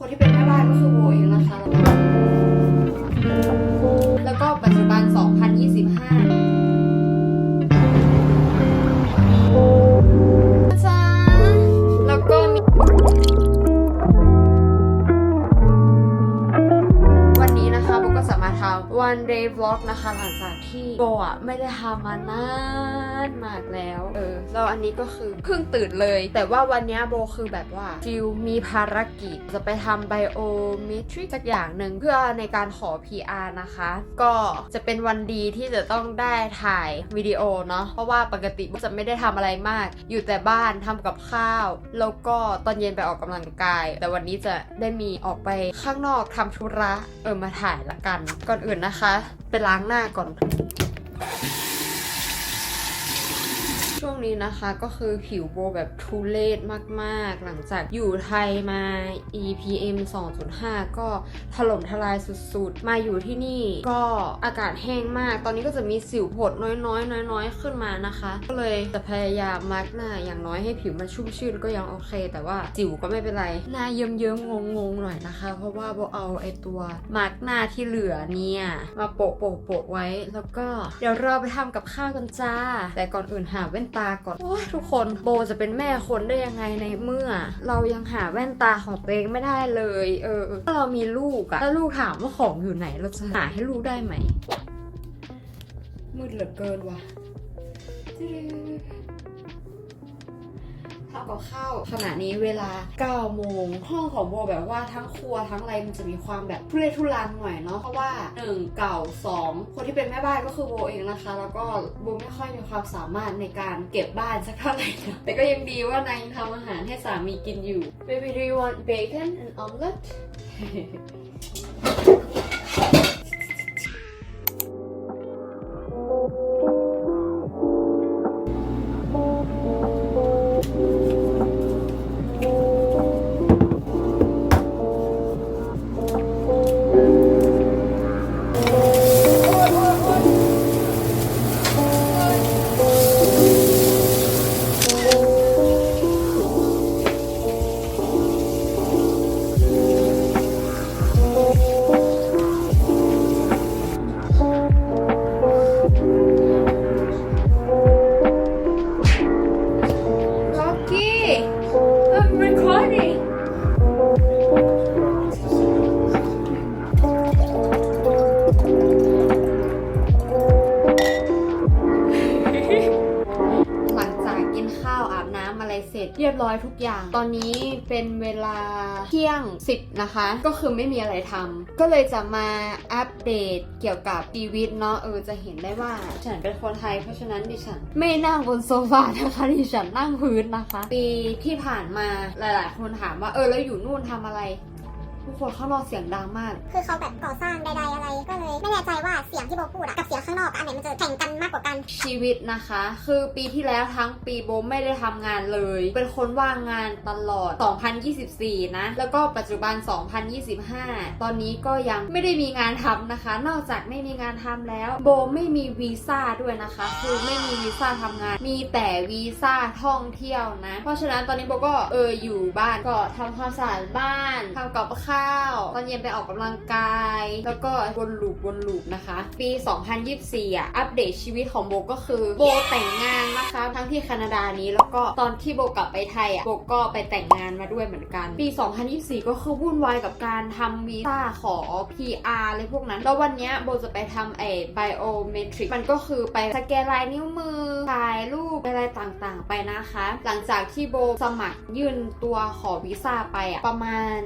คนที่เป็นแม่บ้านก็คือโบเองนะคะ โบก็สามารถทำ one day vlog นะคะ หลังจากที่โบอะไม่ได้ทำมานานมากแล้วเออแล้วอันนี้ก็คือเพิ่งตื่นเลย แต่ว่าวันนี้โบคือแบบว่าฟิลมีภารกิจจะไปทำ biometry สักอย่างหนึ่งเพื่อในการขอ PR นะคะ ก็จะเป็นวันดีที่จะต้องได้ถ่ายวิดีโอเนาะเพราะว่าปกติโบจะไม่ได้ทำอะไรมาก อยู่แต่บ้านทำกับข้าว แล้วก็ตอนเย็นไปออกกำลังกาย แต่วันนี้จะได้มีออกไปข้างนอกทำธุระเออมาถ่ายละกันก่อนอื่นนะคะ ไปล้างหน้าก่อน นี้นะคะก็คือผิวโบแบบทุเลศมากๆ หลังจากอยู่ไทยมา EPM 2.5 ก็ถล่มทลายสุดๆ มาอยู่ที่นี่ก็อากาศแห้งมาก ตอนนี้ก็จะมีสิวผดน้อยๆ น้อยๆ ขึ้นมานะคะ ก็เลยจะพยายามมาร์กหน้าอย่างน้อยให้ผิวมันชุ่มชื่นก็ยังโอเค แต่ว่าสิวก็ไม่เป็นไร หน้าเยิ้มๆงงๆหน่อยนะคะ เพราะว่าโบเอาไอตัวมาร์กหน้าที่เหลือเนี่ยมาโปะโปะโปะไว้ แล้วก็เดี๋ยวเราไปทำกับข้าวกันจ้า แต่ก่อนอื่นหาแว่นตาก่อนโอ้ยทุกคนโบจะเป็นแม่คนได้ยังไงในเมื่อ เรายังหาแว่นตาของตัวเองไม่ได้เลย เออถ้าเรามีลูกอะแล้วลูกถามว่าของอยู่ไหนเราจะหาให้ลูกได้ไหมมืดเหลือเกินว่ะทำกับข้าวขณะนี้เวลา 9 โมง ห้องของโบแบบว่าทั้งครัวทั้งอะไรมันจะมีความแบบทุเรศทุรังหน่อยเนาะเพราะว่า 1 เก่า 2 คนที่เป็นแม่บ้านก็คือโบเองนะคะ แล้วก็โบไม่ค่อยมีความสามารถในการเก็บบ้านสักเท่าไหร่นะแต่ก็ยังดีว่านายทำอาหารให้สามีกินอยู่ Baby do you want bacon and omelette เรียบร้อยทุกอย่าง ตอนนี้เป็นเวลาเที่ยง 10 นะคะ ก็คือไม่มีอะไรทำก็เลยจะมาอัปเดตเกี่ยวกับชีวิตเนาะเออจะเห็นได้ว่าฉันเป็นคนไทยเพราะฉะนั้นดิฉัน ไม่นั่งบนโซฟานะคะดิฉันนั่งพื้นนะคะ ปีที่ผ่านมาหลาย ๆ คนถามว่าเออแล้วอยู่นู่นทำอะไร ทุกคนข้างนอกเสียงดังมาก คือเขาแบบก่อสร้างใดๆอะไรก็เลย ไม่แน่ใจว่าเสียงที่โบพูดอะกับเสียงข้างนอกอะอันไหนมันจะแข่งกันมากกว่ากัน ชีวิตนะคะ คือปีที่แล้วทั้งปีโบไม่ได้ทำงานเลย เป็นคนว่างงานตลอด 2024 นะ แล้วก็ปัจจุบัน 2025 ตอนนี้ก็ยังไม่ได้มีงานทำนะคะ นอกจากไม่มีงานทำแล้ว โบไม่มีวีซ่าด้วยนะคะ คือไม่มีวีซ่าทำงาน มีแต่วีซ่าท่องเที่ยวนะ เพราะฉะนั้นตอนนี้โบก็เอออยู่บ้านก็ทำความสะอาดบ้านทำกับข้าวตอนเย็นไปออกกำลังกาย แล้วก็วนลูปวนลูปนะคะ ปี 2024อะอัปเดตชีวิตของโบก็คือโบแต่งงานนะคะ ทั้งที่แคนาดานี้แล้วก็ตอนที่โบกลับไปไทยอะโบก็ไปแต่งงานมาด้วยเหมือนกัน ปี 2024 ก็คือวุ่นวายกับการทำวีซ่าขอ PR อะไรพวกนั้น แล้ววันนี้โบจะไปทำไอ้ biometric มันก็คือไปสแกนลายนิ้วมือถ่ายรูปอะไรต่างๆ ไปนะคะ หลังจากที่โบสมัครยื่นตัวขอวีซ่าไปอะประมาณ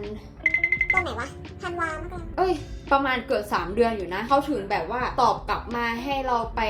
ตอนไหนวะธันวามกราเอ้ย ประมาณเกือบ3 เดือนอยู่นะ เขาถึงแบบว่าตอบกลับมาให้เราไป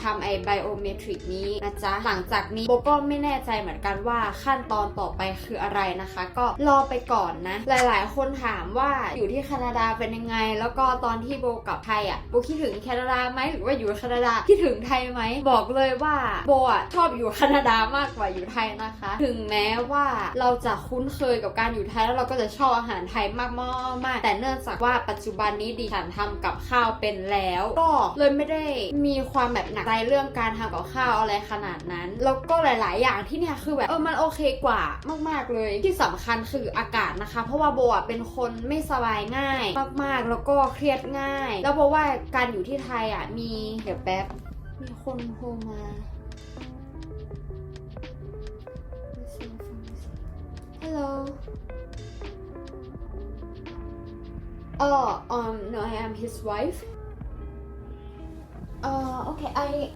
ทำไอ้ไบโอเมตริกนี้นะจ๊ะ หลังจากนี้โบก็ไม่แน่ใจเหมือนกันว่าขั้นตอนต่อไปคืออะไรนะคะ ก็รอไปก่อนนะ หลายๆ คนถามว่าอยู่ที่แคนาดาเป็นยังไง แล้วก็ตอนที่โบกลับไทยอะโบคิดถึงแคนาดาไหมหรือว่าอยู่แคนาดาคิดถึงไทยไหมบอกเลยว่าโบอะชอบอยู่แคนาดามากกว่าอยู่ไทยนะคะ ถึงแม้ว่าเราจะคุ้นเคยกับการอยู่ไทยแล้วเราก็จะชอบอาหารไทยมากมากแต่เนื่องจากว่าปัจจุบันนี้ดิฉันทำกับข้าวเป็นแล้ว ก็เลยไม่ได้มีความแบบหนักใจเรื่องการทำกับข้าวอะไรขนาดนั้น แล้วก็หลาย ๆ อย่างที่เนี่ยคือแบบเออมันโอเคกว่ามาก ๆ เลย ที่สำคัญคืออากาศนะคะ เพราะว่าโบอะเป็นคนไม่สบายง่าย มาก ๆ แล้วก็เครียดง่าย แล้วเพราะว่าการอยู่ที่ไทยอะมีเดี๋ยวแป๊บมีคนโทรมา Hello. Oh, um, no, I am his wife. Uh, okay, I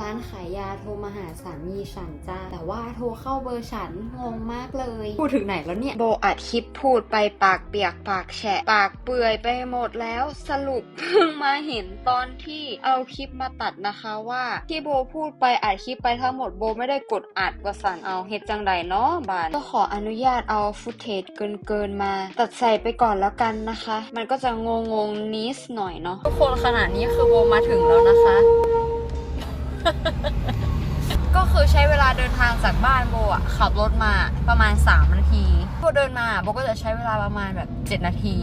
ร้านขายยาโทรมาหาสามีฉันจ้าแต่ว่าโทรเข้าเบอร์ฉันงงมากเลย พูดถึงไหนแล้วเนี่ย โบอัดคลิปพูดไปปากเปียกปากแฉะ ปากเปื่อยไปหมดแล้วสรุปเพิ่งมาเห็นตอนที่เอาคลิปมาตัดนะคะว่าที่โบพูดไปอัดคลิปไปทั้งหมดโบไม่ได้กดอัดว่าสั่นเอาเฮ็ดจังใดเนาะบานก็ขออนุญาตเอาฟุตเทจเกินเกินๆมา ตัดใส่ไปก่อนแล้วกันนะคะ มันก็จะงงงๆนิดหน่อยเนาะทุกคนขนาดนี้คือโบมาถึงแล้วนะคะางจากบ้านโบอะขับรถมาประมาณ 3 นาทีโบเดินมาโบก็จะใช้เวลาประมาณแบบ 7 นาที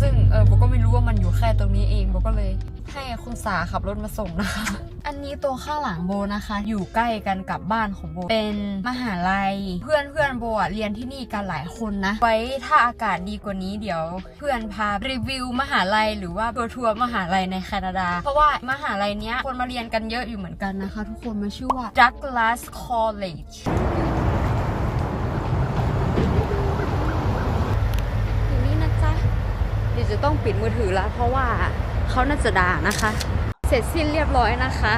ซึ่งเออโบก็ไม่รู้ว่ามันอยู่แค่ตรงนี้เองโบก็เลยให้คุณสาขับรถมาส่งนะคะ อันนี้ตัวข้างหลังโบนะคะ อยู่ใกล้กันกับบ้านของโบ เป็นมหาลัย เพื่อนเพื่อนโบอะเรียนที่นี่กันหลายคนนะ ไว้ถ้าอากาศดีกว่านี้เดี๋ยวเพื่อนพารีวิวมหาลัยหรือว่าทัวร์ทัวร์มหาลัยในแคนาดา เพราะว่ามหาลัยเนี้ยคนมาเรียนกันเยอะอยู่เหมือนกันนะคะ ทุกคนมันชื่อว่า Douglas College อย่นี้นะจ๊ะเดี๋ยวจะต้องปิดมือถือแล้วเพราะว่าเขาน่าจะด่านะคะ เสร็จสิ้นเรียบร้อยนะคะ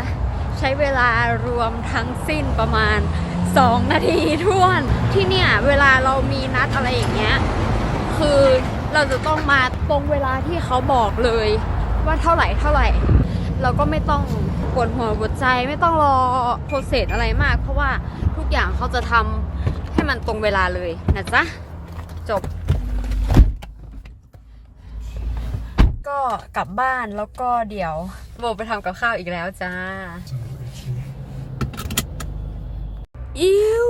ใช้เวลารวมทั้งสิ้นประมาณ 2 นาทีท่วน ที่เนี่ยเวลาเรามีนัดอะไรอย่างเงี้ยคือเราจะต้องมาตรงเวลาที่เขาบอกเลย ว่าเท่าไหร่เท่าไหร่ เราก็ไม่ต้องปวดหัวปวดใจไม่ต้องรอโปรเซสอะไรมาก เพราะว่าทุกอย่างเขาจะทำให้มันตรงเวลาเลยนะจ๊ะ จบ ก็กลับบ้านแล้วก็เดี๋ยว โบไปทำกับข้าวอีกแล้วจ้าอิว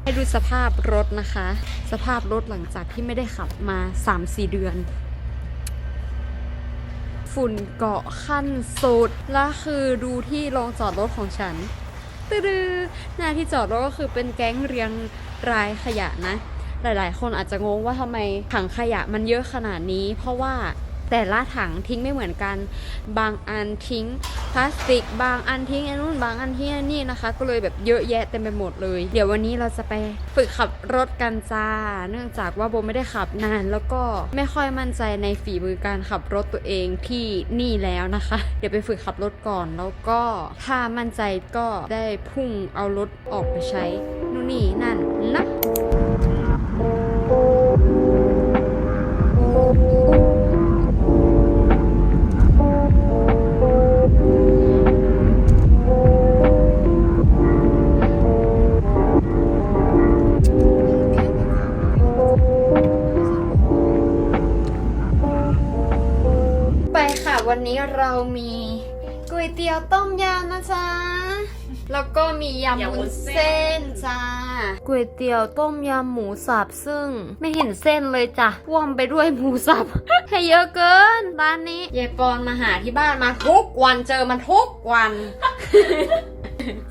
ให้ดูสภาพรถนะคะ สภาพรถหลังจากที่ไม่ได้ขับมา3-4เดือน ฝุ่นเกาะขั้นสุดและคือดูที่โรงจอดรถของฉันตืดหน้าที่จอดรถก็คือเป็นแก๊งเรียงรายขยะนะ หลายๆ คนอาจจะงงว่าทำไมถังขยะมันเยอะขนาดนี้ เพราะว่า แต่ละถังทิ้งไม่เหมือนกัน บางอันทิ้งพลาสติก บางอันทิ้งอันนู้นบางอันทิ้งอันนี้นะคะ ก็เลยแบบเยอะแยะเต็มไปหมดเลย เดี๋ยววันนี้เราจะไปฝึกขับรถกันจ้า เนื่องจากว่าโบไม่ได้ขับนานแล้วก็ไม่ค่อยมั่นใจในฝีมือการขับรถตัวเองที่นี่แล้วนะคะ เดี๋ยวไปฝึกขับรถก่อนแล้วก็ถ้ามั่นใจก็ได้พุ่งเอารถออกไปใช้นู่นนี่นั่นนะไป วันนี้เรามีก๋วยเตี๋ยวต้มยำนะจ๊ะ แล้วก็มียำยำวุ้วุ้นนเส้เส้น นจ้าก๋วยเตี๋ยวต้มยำหมูสับซึ่ง ไม่เห็นเส้นเลยจ้ะว่วมไปด้วยหมูสับ ให้เยอะเกินร้านนี้ยายปอนมาหาที่บ้านมาทุกวันเจอมันทุกวัน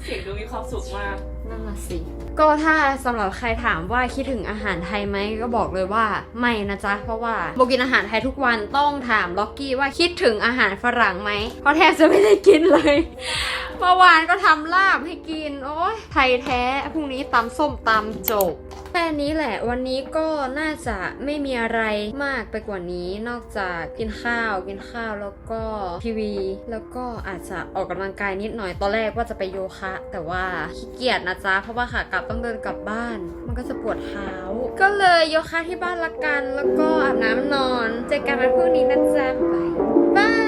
เสียงดูมีความสุขมาก นั่นละสิ ก็ถ้าสำหรับใครถามว่าคิดถึงอาหารไทยไหมก็บอกเลยว่าไม่นะจ๊ะ เพราะว่าโบกินอาหารไทยทุกวันต้องถามล็อกกี้ว่าคิดถึงอาหารฝรั่งไหมเพราะแทบจะไม่ได้กินเลยเมื่อวานก็ทำลาบให้กิน โอ้ยไทยแท้พรุ่งนี้ตำส้มตำจบ ค่นี้แหละวันนี้ก็น่าจะไม่มีอะไรมากไปกว่านี้ นอกจากกินข้าวกินข้าวแล้วก็ทีวี แล้วก็อาจจะออกกำลังกายนิดหน่อยตอนแรกว่าจะไปโยคะ แต่ว่าขี้เกียจนะจ๊ะเพราะว่าขากลับต้องเดินกลับบ้าน มันก็จะปวดเท้า ก็เลยโยคะที่บ้านละกัน แล้วก็อาบน้ำนอนเจอกันวันพรุ่งนี้นะจ๊ะบายบาย